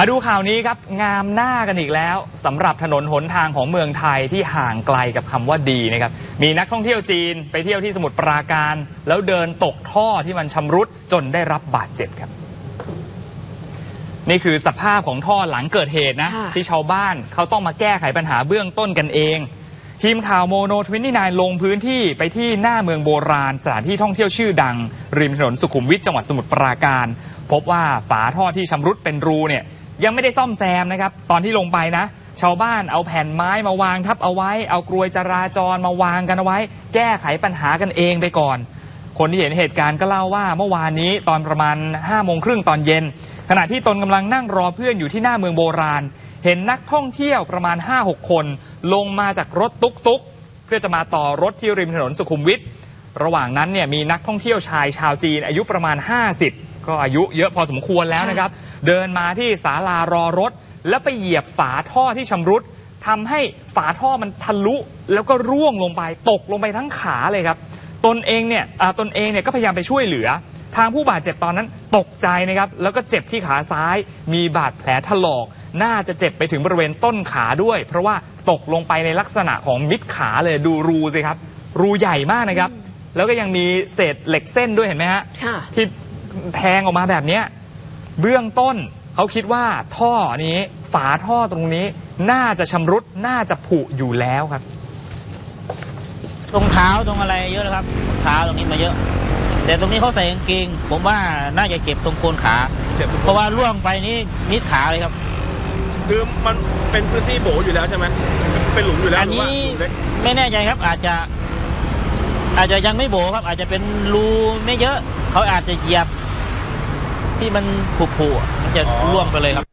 มาดูข่าวนี้ครับ งามหน้ากันอีกแล้วสำหรับถนนหนทางของเมืองไทยที่ห่างไกลกับคำว่าดีนะครับมีนักท่องเที่ยวจีนไปเที่ยวที่สมุทรปราการ แล้วเดินตกท่อที่มันชำรุดจนได้รับบาดเจ็บครับ นี่คือสภาพของท่อหลังเกิดเหตุนะค่ะที่ชาวบ้านเขาต้องมาแก้ไขปัญหาเบื้องต้นกันเอง ทีมข่าวโมโนทวินนายลงพื้นที่ไปที่หน้าเมืองโบราณ สถานที่ท่องเที่ยวชื่อดัง ริมถนนสุขุมวิทจังหวัดสมุทรปราการ พบว่าฝาท่อที่ชำรุดเป็นรูเนี่ย ยังไม่ได้ซ่อมแซมนะครับ ตอนที่ลงไปนะ ชาวบ้านเอาแผ่นไม้มาวางทับเอาไว้ เอากรวยจราจรมาวางกันเอาไว้ แก้ไขปัญหากันเองไปก่อน คนที่เห็นเหตุการณ์ก็เล่าว่าเมื่อวานนี้ตอนประมาณ5้าโมงครึ่งตอนเย็น ขณะที่ตนกำลังนั่งรอเพื่อนอยู่ที่หน้าเมืองโบราณ เห็นนักท่องเที่ยวประมาณ 5-6 คน ลงมาจากรถตุกตุกๆเพื่อจะมาต่อรถที่ริมถนนสุขุมวิทระหว่างนั้นเนี่ยมีนักท่องเที่ยวชายชาวจีนอายุประมาณ 50 ก็อายุเยอะพอสมควรแล้วนะครับ เดินมาที่ศาลารอรถ แล้วไปเหยียบฝาท่อที่ชำรุดทำให้ฝาท่อมันทะลุ แล้วก็ร่วงลงไปตกลงไปทั้งขาเลยครับ ตนเองเนี่ยอ่าตนเองเนี่ยก็พยายามไปช่วยเหลือ ทางผู้บาดเจ็บตอนนั้นตกใจนะครับ แล้วก็เจ็บที่ขาซ้าย มีบาดแผลถลอก น่าจะเจ็บไปถึงบริเวณต้นขาด้วย เพราะว่าตกลงไปในลักษณะของมิดขาเลยดูรูสิครับ รูใหญ่มากนะครับ แล้วก็ยังมีเศษเหล็กเส้นด้วยเห็นไหมฮะ ค่ะ ที่ แทงออกมาแบบเนี้ยเบื้องต้นเขาคิดว่าท่อนี้ฝาท่อตรงนี้น่าจะชำรุดน่าจะผุอยู่แล้วครับ ตรงเท้าตรงอะไรเยอะนะครับเท้าตรงนี้มาเยอะ แต่ตรงนี้เขาใส่กางเกง ผมว่าน่าจะเจ็บตรงโคนขาเจ็บทุกเพคนราะว่าล่วงไปนี่มิดขาเลยครับ คือมันเป็นพื้นที่โบอยู่แล้วใช่ไหมเป็นหลุมอยู่แล้วอันหรือว่านี้หลุมเล็กไม่แน่ใจครับอาจจะ อาจจะยังไม่โบครับ อาจจะเป็นรูไม่เยอะ เขาอาจจะเหยียบ ที่มันผุๆอะมันจะล่วงไปเลยครับ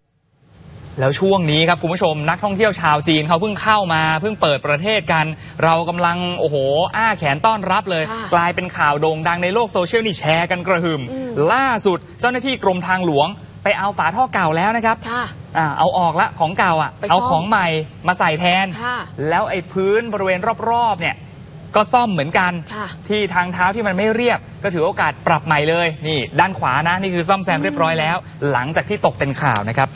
แล้วช่วงนี้ครับคุณผู้ชมนักท่องเที่ยวชาวจีนเขาเพิ่งเข้ามาเพิ่งเปิดประเทศกัน เรากำลังโอ้โห อ้าแขนต้อนรับเลยค่ะกลายเป็นข่าวโด่งดังในโลกโซเชียลนี่แชร์กันกระหึ่มอืมล่าสุดเจ้าหน้าที่กรมทางหลวงไปเอาฝาท่อเก่าแล้วนะครับค่ะอ่าเอาออกละของเก่าอะไปซ่อมเอาของใหม่มาใส่แทนค่ะแล้วไอ้พื้นบริเวณรอบๆเนี่ย ก็ซ่อมเหมือนกัน ค่ะที่ทางเท้าที่มันไม่เรียบ ก็ถือโอกาสปรับใหม่เลย นี่ ด้านขวานะ นี่คือซ่อมแซมเรียบร้อยแล้ว หลังจากที่ตกเป็นข่าวนะครับ